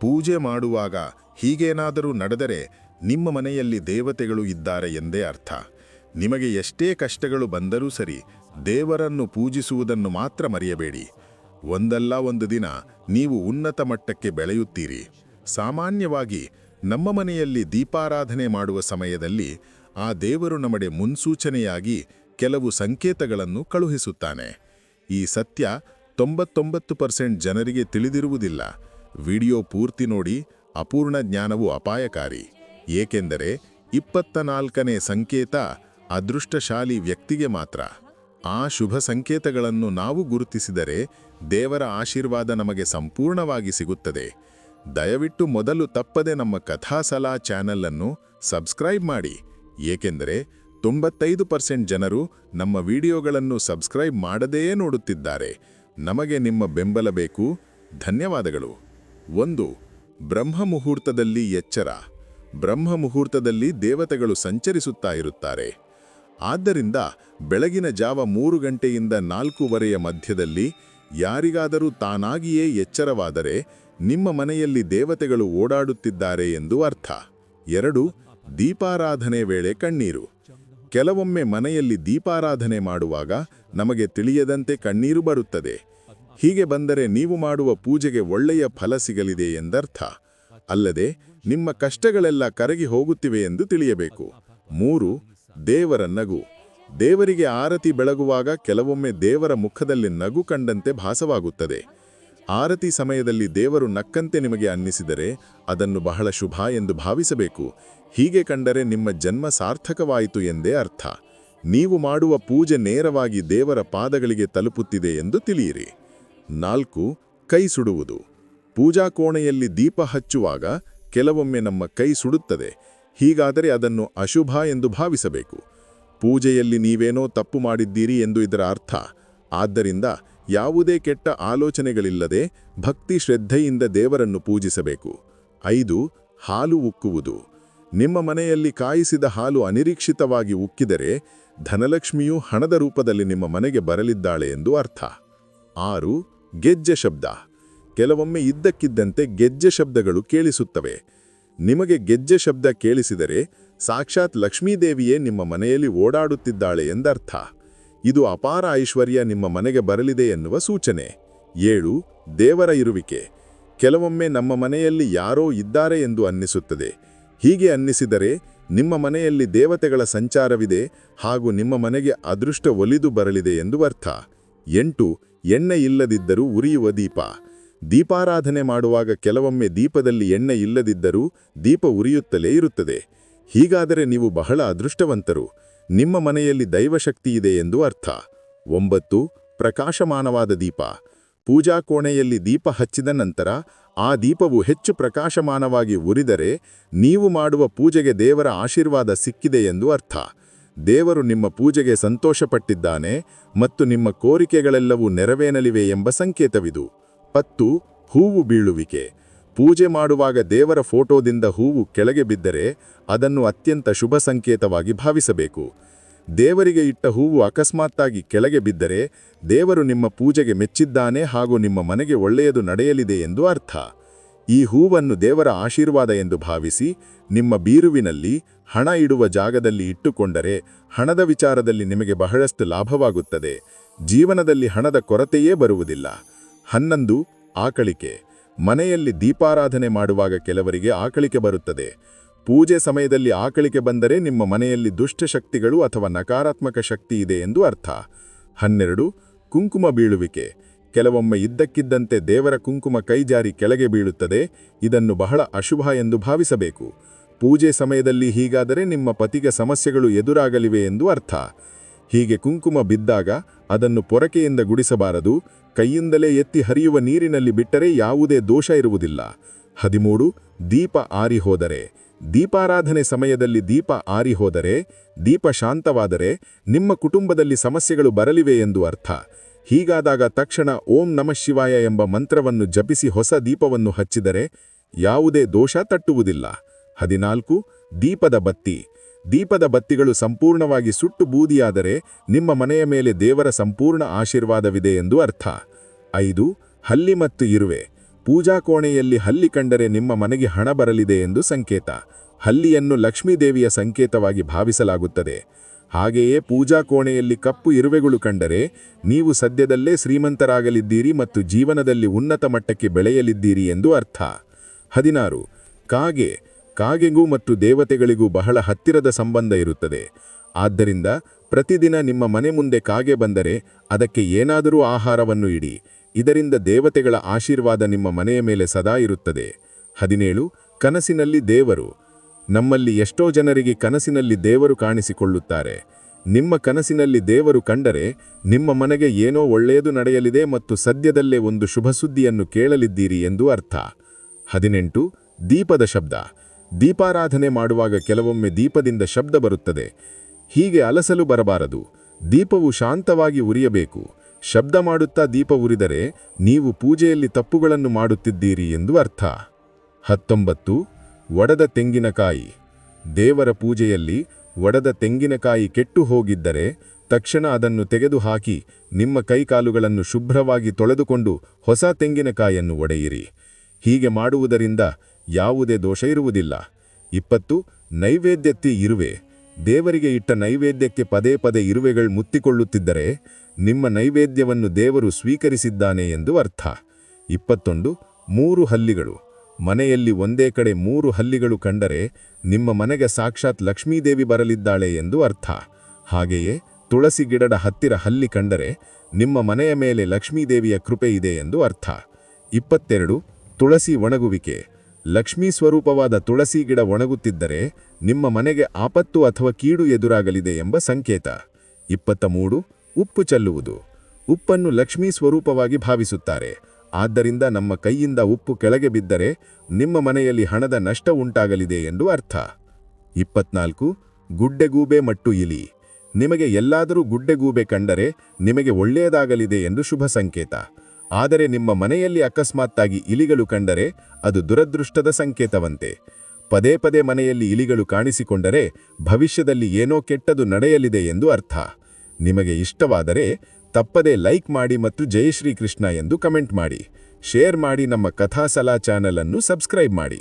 ಪೂಜೆ ಮಾಡುವಾಗ ಹೀಗೇನಾದರೂ ನಡೆದರೆ ನಿಮ್ಮ ಮನೆಯಲ್ಲಿ ದೇವತೆಗಳು ಇದ್ದಾರೆ ಎಂದೇ ಅರ್ಥ. ನಿಮಗೆ ಎಷ್ಟೇ ಕಷ್ಟಗಳು ಬಂದರೂ ಸರಿ ದೇವರನ್ನು ಪೂಜಿಸುವುದನ್ನು ಮಾತ್ರ ಮರೆಯಬೇಡಿ. ಒಂದಲ್ಲ ಒಂದು ದಿನ ನೀವು ಉನ್ನತ ಮಟ್ಟಕ್ಕೆ ಬೆಳೆಯುತ್ತೀರಿ. ಸಾಮಾನ್ಯವಾಗಿ ನಮ್ಮ ಮನೆಯಲ್ಲಿ ದೀಪಾರಾಧನೆ ಮಾಡುವ ಸಮಯದಲ್ಲಿ ಆ ದೇವರು ನಮಗೆ ಮುನ್ಸೂಚನೆಯಾಗಿ ಕೆಲವು ಸಂಕೇತಗಳನ್ನು ಕಳುಹಿಸುತ್ತಾನೆ. ಈ ಸತ್ಯ ತೊಂಬತ್ತೊಂಬತ್ತು ಪರ್ಸೆಂಟ್ ಜನರಿಗೆ ತಿಳಿದಿರುವುದಿಲ್ಲ. ವಿಡಿಯೋ ಪೂರ್ತಿ ನೋಡಿ ಅಪೂರ್ಣ ಜ್ಞಾನವು ಅಪಾಯಕಾರಿ. ಏಕೆಂದರೆ ಇಪ್ಪತ್ತ ನಾಲ್ಕನೇ ಸಂಕೇತ ಅದೃಷ್ಟಶಾಲಿ ವ್ಯಕ್ತಿಗೆ ಮಾತ್ರ. ಆ ಶುಭ ಸಂಕೇತಗಳನ್ನು ನಾವು ಗುರುತಿಸಿದರೆ ದೇವರ ಆಶೀರ್ವಾದ ನಮಗೆ ಸಂಪೂರ್ಣವಾಗಿ ಸಿಗುತ್ತದೆ. ದಯವಿಟ್ಟು ಮೊದಲು ತಪ್ಪದೆ ನಮ್ಮ ಕಥಾಸಲಾ ಚಾನೆಲ್ ಅನ್ನು ಸಬ್ಸ್ಕ್ರೈಬ್ ಮಾಡಿ. ಏಕೆಂದರೆ ತೊಂಬತ್ತೈದು ಪರ್ಸೆಂಟ್ ಜನರು ನಮ್ಮ ವಿಡಿಯೋಗಳನ್ನು ಸಬ್ಸ್ಕ್ರೈಬ್ ಮಾಡದೆಯೇ ನೋಡುತ್ತಿದ್ದಾರೆ. ನಮಗೆ ನಿಮ್ಮ ಬೆಂಬಲ ಬೇಕು. ಧನ್ಯವಾದಗಳು. ಒಂದು, ಬ್ರಹ್ಮ ಮುಹೂರ್ತದಲ್ಲಿ ಎಚ್ಚರ. ಬ್ರಹ್ಮ ಮುಹೂರ್ತದಲ್ಲಿ ದೇವತೆಗಳು ಸಂಚರಿಸುತ್ತಾ ಇರುತ್ತಾರೆ. ಆದ್ದರಿಂದ ಬೆಳಗಿನ ಜಾವ ಮೂರು ಗಂಟೆಯಿಂದ ನಾಲ್ಕೂವರೆಯ ಮಧ್ಯದಲ್ಲಿ ಯಾರಿಗಾದರೂ ತಾನಾಗಿಯೇ ಎಚ್ಚರವಾದರೆ ನಿಮ್ಮ ಮನೆಯಲ್ಲಿ ದೇವತೆಗಳು ಓಡಾಡುತ್ತಿದ್ದಾರೆ ಎಂದು ಅರ್ಥ. ಎರಡು, ದೀಪಾರಾಧನೆ ವೇಳೆ ಕಣ್ಣೀರು. ಕೆಲವೊಮ್ಮೆ ಮನೆಯಲ್ಲಿ ದೀಪಾರಾಧನೆ ಮಾಡುವಾಗ ನಮಗೆ ತಿಳಿಯದಂತೆ ಕಣ್ಣೀರು ಬರುತ್ತದೆ. ಹೀಗೆ ಬಂದರೆ ನೀವು ಮಾಡುವ ಪೂಜೆಗೆ ಒಳ್ಳೆಯ ಫಲ ಸಿಗಲಿದೆ ಎಂದರ್ಥ. ಅಲ್ಲದೆ, ನಿಮ್ಮ ಕಷ್ಟಗಳೆಲ್ಲ ಕರಗಿ ಹೋಗುತ್ತಿವೆ ಎಂದು ತಿಳಿಯಬೇಕು. ಮೂರು, ದೇವರ ನಗು. ದೇವರಿಗೆ ಆರತಿ ಬೆಳಗುವಾಗ ಕೆಲವೊಮ್ಮೆ ದೇವರ ಮುಖದಲ್ಲಿ ನಗು ಕಂಡಂತೆ ಭಾಸವಾಗುತ್ತದೆ. ಆರತಿ ಸಮಯದಲ್ಲಿ ದೇವರು ನಕ್ಕಂತೆ ನಿಮಗೆ ಅನ್ನಿಸಿದರೆ ಅದನ್ನು ಬಹಳ ಶುಭ ಎಂದು ಭಾವಿಸಬೇಕು. ಹೀಗೆ ಕಂಡರೆ ನಿಮ್ಮ ಜನ್ಮ ಸಾರ್ಥಕವಾಯಿತು ಎಂದೇ ಅರ್ಥ. ನೀವು ಮಾಡುವ ಪೂಜೆ ನೇರವಾಗಿ ದೇವರ ಪಾದಗಳಿಗೆ ತಲುಪುತ್ತಿದೆ ಎಂದು ತಿಳಿಯಿರಿ. ನಾಲ್ಕು, ಕೈ ಸುಡುವುದು. ಪೂಜಾ ಕೋಣೆಯಲ್ಲಿ ದೀಪ ಹಚ್ಚುವಾಗ ಕೆಲವೊಮ್ಮೆ ನಮ್ಮ ಕೈ ಸುಡುತ್ತದೆ. ಹೀಗಾದರೆ ಅದನ್ನು ಅಶುಭ ಎಂದು ಭಾವಿಸಬೇಕು. ಪೂಜೆಯಲ್ಲಿ ನೀವೇನೋ ತಪ್ಪು ಮಾಡಿದ್ದೀರಿ ಎಂದು ಇದರ ಅರ್ಥ. ಆದ್ದರಿಂದ ಯಾವುದೇ ಕೆಟ್ಟ ಆಲೋಚನೆಗಳಿಲ್ಲದೆ ಭಕ್ತಿ ಶ್ರದ್ಧೆಯಿಂದ ದೇವರನ್ನು ಪೂಜಿಸಬೇಕು. ಐದು, ಹಾಲು ಉಕ್ಕುವುದು. ನಿಮ್ಮ ಮನೆಯಲ್ಲಿ ಕಾಯಿಸಿದ ಹಾಲು ಅನಿರೀಕ್ಷಿತವಾಗಿ ಉಕ್ಕಿದರೆ ಧನಲಕ್ಷ್ಮಿಯು ಹಣದ ರೂಪದಲ್ಲಿ ನಿಮ್ಮ ಮನೆಗೆ ಬರಲಿದ್ದಾಳೆ ಎಂದು ಅರ್ಥ. ಆರು ಗೆಜ್ಜೆ ಶಬ್ದ. ಕೆಲವೊಮ್ಮೆ ಇದ್ದಕ್ಕಿದ್ದಂತೆ ಗೆಜ್ಜೆ ಶಬ್ದಗಳು ಕೇಳಿಸುತ್ತವೆ. ನಿಮಗೆ ಗೆಜ್ಜೆ ಶಬ್ದ ಕೇಳಿಸಿದರೆ ಸಾಕ್ಷಾತ್ ಲಕ್ಷ್ಮೀದೇವಿಯೇ ನಿಮ್ಮ ಮನೆಯಲ್ಲಿ ಓಡಾಡುತ್ತಿದ್ದಾಳೆ ಎಂದರ್ಥ. ಇದು ಅಪಾರ ಐಶ್ವರ್ಯ ನಿಮ್ಮ ಮನೆಗೆ ಬರಲಿದೆ ಎನ್ನುವ ಸೂಚನೆ. ಏಳು, ದೇವರ ಇರುವಿಕೆ. ಕೆಲವೊಮ್ಮೆ ನಮ್ಮ ಮನೆಯಲ್ಲಿ ಯಾರೋ ಇದ್ದಾರೆ ಎಂದು ಅನ್ನಿಸುತ್ತದೆ. ಹೀಗೆ ಅನ್ನಿಸಿದರೆ ನಿಮ್ಮ ಮನೆಯಲ್ಲಿ ದೇವತೆಗಳ ಸಂಚಾರವಿದೆ ಹಾಗೂ ನಿಮ್ಮ ಮನೆಗೆ ಅದೃಷ್ಟ ಒಲಿದು ಬರಲಿದೆ ಎಂದು ಅರ್ಥ. ಎಂಟು ಎಣ್ಣೆ ಇಲ್ಲದಿದ್ದರೂ ಉರಿಯುವ ದೀಪ. ದೀಪಾರಾಧನೆ ಮಾಡುವಾಗ ಕೆಲವೊಮ್ಮೆ ದೀಪದಲ್ಲಿ ಎಣ್ಣೆ ಇಲ್ಲದಿದ್ದರೂ ದೀಪ ಉರಿಯುತ್ತಲೇ ಇರುತ್ತದೆ. ಹೀಗಾದರೆ ನೀವು ಬಹಳ ಅದೃಷ್ಟವಂತರು. ನಿಮ್ಮ ಮನೆಯಲ್ಲಿ ದೈವಶಕ್ತಿ ಇದೆ ಎಂದು ಅರ್ಥ. ಒಂಬತ್ತು, ಪ್ರಕಾಶಮಾನವಾದ ದೀಪ. ಪೂಜಾ ಕೋಣೆಯಲ್ಲಿ ದೀಪ ಹಚ್ಚಿದ ನಂತರ ಆ ದೀಪವು ಹೆಚ್ಚು ಪ್ರಕಾಶಮಾನವಾಗಿ ಉರಿದರೆ ನೀವು ಮಾಡುವ ಪೂಜೆಗೆ ದೇವರ ಆಶೀರ್ವಾದ ಸಿಕ್ಕಿದೆ ಎಂದು ಅರ್ಥ. ದೇವರು ನಿಮ್ಮ ಪೂಜೆಗೆ ಸಂತೋಷಪಟ್ಟಿದ್ದಾನೆ ಮತ್ತು ನಿಮ್ಮ ಕೋರಿಕೆಗಳೆಲ್ಲವೂ ನೆರವೇನಲಿವೆ ಎಂಬ ಸಂಕೇತವಿದು. ಪತ್ತು, ಹೂವು ಬೀಳುವಿಕೆ. ಪೂಜೆ ಮಾಡುವಾಗ ದೇವರ ಫೋಟೋದಿಂದ ಹೂವು ಕೆಳಗೆ ಬಿದ್ದರೆ ಅದನ್ನು ಅತ್ಯಂತ ಶುಭ ಸಂಕೇತವಾಗಿ ಭಾವಿಸಬೇಕು. ದೇವರಿಗೆ ಇಟ್ಟ ಹೂವು ಅಕಸ್ಮಾತ್ತಾಗಿ ಕೆಳಗೆ ಬಿದ್ದರೆ ದೇವರು ನಿಮ್ಮ ಪೂಜೆಗೆ ಮೆಚ್ಚಿದ್ದಾನೆ ಹಾಗೂ ನಿಮ್ಮ ಮನೆಗೆ ಒಳ್ಳೆಯದು ನಡೆಯಲಿದೆ ಎಂದು ಅರ್ಥ. ಈ ಹೂವನ್ನು ದೇವರ ಆಶೀರ್ವಾದ ಎಂದು ಭಾವಿಸಿ ನಿಮ್ಮ ಬೀರುವಿನಲ್ಲಿ ಹಣ ಇಡುವ ಜಾಗದಲ್ಲಿ ಇಟ್ಟುಕೊಂಡರೆ ಹಣದ ವಿಚಾರದಲ್ಲಿ ನಿಮಗೆ ಬಹಳಷ್ಟು ಲಾಭವಾಗುತ್ತದೆ. ಜೀವನದಲ್ಲಿ ಹಣದ ಕೊರತೆಯೇ ಬರುವುದಿಲ್ಲ. ಹನ್ನೊಂದು, ಆಕಳಿಕೆ. ಮನೆಯಲ್ಲಿ ದೀಪಾರಾಧನೆ ಮಾಡುವಾಗ ಕೆಲವರಿಗೆ ಆಕಳಿಕೆ ಬರುತ್ತದೆ. ಪೂಜೆ ಸಮಯದಲ್ಲಿ ಆಕಳಿಕೆ ಬಂದರೆ ನಿಮ್ಮ ಮನೆಯಲ್ಲಿ ದುಷ್ಟಶಕ್ತಿಗಳು ಅಥವಾ ನಕಾರಾತ್ಮಕ ಶಕ್ತಿ ಇದೆ ಎಂದು ಅರ್ಥ. ಹನ್ನೆರಡು, ಕುಂಕುಮ ಬೀಳುವಿಕೆ. ಕೆಲವೊಮ್ಮೆ ಇದ್ದಕ್ಕಿದ್ದಂತೆ ದೇವರ ಕುಂಕುಮ ಕೈಜಾರಿ ಕೆಳಗೆ ಬೀಳುತ್ತದೆ. ಇದನ್ನು ಬಹಳ ಅಶುಭ ಎಂದು ಭಾವಿಸಬೇಕು. ಪೂಜೆ ಸಮಯದಲ್ಲಿ ಹೀಗಾದರೆ ನಿಮ್ಮ ಪತಿಗೆ ಸಮಸ್ಯೆಗಳು ಎದುರಾಗಲಿವೆ ಎಂದು ಅರ್ಥ. ಹೀಗೆ ಕುಂಕುಮ ಬಿದ್ದಾಗ ಅದನ್ನು ಪೊರಕೆಯಿಂದ ಗುಡಿಸಬಾರದು. ಕೈಯಿಂದಲೇ ಎತ್ತಿ ಹರಿಯುವ ನೀರಿನಲ್ಲಿ ಬಿಟ್ಟರೆ ಯಾವುದೇ ದೋಷ ಇರುವುದಿಲ್ಲ. ಹದಿಮೂರು, ದೀಪ ಆರಿ ಹೋದರೆ. ದೀಪಾರಾಧನೆ ಸಮಯದಲ್ಲಿ ದೀಪ ಆರಿ ಹೋದರೆ, ದೀಪ ಶಾಂತವಾದರೆ ನಿಮ್ಮ ಕುಟುಂಬದಲ್ಲಿ ಸಮಸ್ಯೆಗಳು ಬರಲಿವೆ ಎಂದು ಅರ್ಥ. ಹೀಗಾದಾಗ ತಕ್ಷಣ ಓಂ ನಮಃ ಶಿವಾಯ ಎಂಬ ಮಂತ್ರವನ್ನು ಜಪಿಸಿ ಹೊಸ ದೀಪವನ್ನು ಹಚ್ಚಿದರೆ ಯಾವುದೇ ದೋಷ ತಟ್ಟುವುದಿಲ್ಲ. ಹದಿನಾಲ್ಕು, ದೀಪದ ಬತ್ತಿ. ದೀಪದ ಬತ್ತಿಗಳು ಸಂಪೂರ್ಣವಾಗಿ ಸುಟ್ಟು ಬೂದಿಯಾದರೆ ನಿಮ್ಮ ಮನೆಯ ಮೇಲೆ ದೇವರ ಸಂಪೂರ್ಣ ಆಶೀರ್ವಾದವಿದೆ ಎಂದು ಅರ್ಥ. ಐದು, ಹಲ್ಲಿ ಮತ್ತು ಇರುವೆ. ಪೂಜಾ ಕೋಣೆಯಲ್ಲಿ ಹಲ್ಲಿ ಕಂಡರೆ ನಿಮ್ಮ ಮನೆಗೆ ಹಣ ಬರಲಿದೆ ಎಂದು ಸಂಕೇತ. ಹಲ್ಲಿಯನ್ನು ಲಕ್ಷ್ಮೀದೇವಿಯ ಸಂಕೇತವಾಗಿ ಭಾವಿಸಲಾಗುತ್ತದೆ. ಹಾಗೆಯೇ ಪೂಜಾ ಕೋಣೆಯಲ್ಲಿ ಕಪ್ಪು ಇರುವೆಗಳು ಕಂಡರೆ ನೀವು ಸದ್ಯದಲ್ಲೇ ಶ್ರೀಮಂತರಾಗಲಿದ್ದೀರಿ ಮತ್ತು ಜೀವನದಲ್ಲಿ ಉನ್ನತ ಮಟ್ಟಕ್ಕೆ ಬೆಳೆಯಲಿದ್ದೀರಿ ಎಂದು ಅರ್ಥ. ಹದಿನಾರು. ಕಾಗೆ. ಕಾಗೆಗೂ ಮತ್ತು ದೇವತೆಗಳಿಗೂ ಬಹಳ ಹತ್ತಿರದ ಸಂಬಂಧ ಇರುತ್ತದೆ. ಆದ್ದರಿಂದ ಪ್ರತಿದಿನ ನಿಮ್ಮ ಮನೆ ಮುಂದೆ ಕಾಗೆ ಬಂದರೆ ಅದಕ್ಕೆ ಏನಾದರೂ ಆಹಾರವನ್ನು ಇಡಿ. ಇದರಿಂದ ದೇವತೆಗಳ ಆಶೀರ್ವಾದ ನಿಮ್ಮ ಮನೆಯ ಮೇಲೆ ಸದಾ ಇರುತ್ತದೆ. ಹದಿನೇಳು. ಕನಸಿನಲ್ಲಿ ದೇವರು. ನಮ್ಮಲ್ಲಿ ಎಷ್ಟೋ ಜನರಿಗೆ ಕನಸಿನಲ್ಲಿ ದೇವರು ಕಾಣಿಸಿಕೊಳ್ಳುತ್ತಾರೆ. ನಿಮ್ಮ ಕನಸಿನಲ್ಲಿ ದೇವರು ಕಂಡರೆ ನಿಮ್ಮ ಮನೆಗೆ ಏನೋ ಒಳ್ಳೆಯದು ನಡೆಯಲಿದೆ ಮತ್ತು ಸದ್ಯದಲ್ಲೇ ಒಂದು ಶುಭ ಸುದ್ದಿಯನ್ನು ಕೇಳಲಿದ್ದೀರಿ ಎಂದು ಅರ್ಥ. ಹದಿನೆಂಟು, ದೀಪದ ಶಬ್ದ. ದೀಪಾರಾಧನೆ ಮಾಡುವಾಗ ಕೆಲವೊಮ್ಮೆ ದೀಪದಿಂದ ಶಬ್ದ ಬರುತ್ತದೆ. ಹೀಗೆ ಅಲಸಲು ಬರಬಾರದು. ದೀಪವು ಶಾಂತವಾಗಿ ಉರಿಯಬೇಕು. ಶಬ್ದ ಮಾಡುತ್ತಾ ದೀಪ ಉರಿದರೆ ನೀವು ಪೂಜೆಯಲ್ಲಿ ತಪ್ಪುಗಳನ್ನು ಮಾಡುತ್ತಿದ್ದೀರಿ ಎಂದು ಅರ್ಥ. ಹತ್ತೊಂಬತ್ತು ಒಡದ ತೆಂಗಿನಕಾಯಿ ದೇವರ ಪೂಜೆಯಲ್ಲಿ ಒಡದ ತೆಂಗಿನಕಾಯಿ ಕೆಟ್ಟು ಹೋಗಿದ್ದರೆ ತಕ್ಷಣ ಅದನ್ನು ತೆಗೆದುಹಾಕಿ ನಿಮ್ಮ ಕೈಕಾಲುಗಳನ್ನು ಶುಭ್ರವಾಗಿ ತೊಳೆದುಕೊಂಡು ಹೊಸ ತೆಂಗಿನಕಾಯನ್ನು ಒಡೆಯಿರಿ. ಹೀಗೆ ಮಾಡುವುದರಿಂದ ಯಾವುದೇ ದೋಷ ಇರುವುದಿಲ್ಲ. ಇಪ್ಪತ್ತು, ನೈವೇದ್ಯಕ್ಕೆ ಇರುವೆ. ದೇವರಿಗೆ ಇಟ್ಟ ನೈವೇದ್ಯಕ್ಕೆ ಪದೇ ಪದೇ ಇರುವೆಗಳು ಮುತ್ತಿಕೊಳ್ಳುತ್ತಿದ್ದರೆ ನಿಮ್ಮ ನೈವೇದ್ಯವನ್ನು ದೇವರು ಸ್ವೀಕರಿಸಿದ್ದಾನೆ ಎಂದು ಅರ್ಥ. ಇಪ್ಪತ್ತೊಂದು, ಮೂರು ಹಲ್ಲಿಗಳು. ಮನೆಯಲ್ಲಿ ಒಂದೇ ಕಡೆ ಮೂರು ಹಲ್ಲಿಗಳು ಕಂಡರೆ ನಿಮ್ಮ ಮನೆಗೆ ಸಾಕ್ಷಾತ್ ಲಕ್ಷ್ಮೀದೇವಿ ಬರಲಿದ್ದಾಳೆ ಎಂದು ಅರ್ಥ. ಹಾಗೆಯೇ ತುಳಸಿ ಗಿಡದ ಹತ್ತಿರ ಹಲ್ಲಿ ಕಂಡರೆ ನಿಮ್ಮ ಮನೆಯ ಮೇಲೆ ಲಕ್ಷ್ಮೀದೇವಿಯ ಕೃಪೆ ಇದೆ ಎಂದು ಅರ್ಥ. ಇಪ್ಪತ್ತೆರಡು, ತುಳಸಿ ಒಣಗುವಿಕೆ. ಲಕ್ಷ್ಮೀ ಸ್ವರೂಪವಾದ ತುಳಸಿ ಗಿಡ ಒಣಗುತ್ತಿದ್ದರೆ ನಿಮ್ಮ ಮನೆಗೆ ಆಪತ್ತು ಅಥವಾ ಕೀಡು ಎದುರಾಗಲಿದೆ ಎಂಬ ಸಂಕೇತ. ಇಪ್ಪತ್ತ ಮೂರು ಉಪ್ಪು ಚೆಲ್ಲುವುದು. ಉಪ್ಪನ್ನು ಲಕ್ಷ್ಮೀ ಸ್ವರೂಪವಾಗಿ ಭಾವಿಸುತ್ತಾರೆ. ಆದ್ದರಿಂದ ನಮ್ಮ ಕೈಯಿಂದ ಉಪ್ಪು ಕೆಳಗೆ ಬಿದ್ದರೆ ನಿಮ್ಮ ಮನೆಯಲ್ಲಿ ಹಣದ ನಷ್ಟ ಉಂಟಾಗಲಿದೆ ಎಂದು ಅರ್ಥ. ಇಪ್ಪತ್ನಾಲ್ಕು, ಗುಡ್ಡೆಗೂಬೆ ಮತ್ತು ಇಲಿ. ನಿಮಗೆ ಎಲ್ಲಾದರೂ ಗುಡ್ಡೆಗೂಬೆ ಕಂಡರೆ ನಿಮಗೆ ಒಳ್ಳೆಯದಾಗಲಿದೆ ಎಂದು ಶುಭ ಸಂಕೇತ. ಆದರೆ ನಿಮ್ಮ ಮನೆಯಲ್ಲಿ ಅಕಸ್ಮಾತ್ತಾಗಿ ಇಲಿಗಳು ಕಂಡರೆ ಅದು ದುರದೃಷ್ಟದ ಸಂಕೇತವಂತೆ. ಪದೇ ಪದೇ ಮನೆಯಲ್ಲಿ ಇಲಿಗಳು ಕಾಣಿಸಿಕೊಂಡರೆ ಭವಿಷ್ಯದಲ್ಲಿ ಏನೋ ಕೆಟ್ಟದು ನಡೆಯಲಿದೆ ಎಂದು ಅರ್ಥ. ನಿಮಗೆ ಇಷ್ಟವಾದರೆ ತಪ್ಪದೇ ಲೈಕ್ ಮಾಡಿ ಮತ್ತು ಜಯಶ್ರೀ ಕೃಷ್ಣ ಎಂದು ಕಮೆಂಟ್ ಮಾಡಿ. ಶೇರ್ ಮಾಡಿ ನಮ್ಮ ಕಥಾಸಲಾ ಚಾನಲನ್ನು ಸಬ್ಸ್ಕ್ರೈಬ್ ಮಾಡಿ.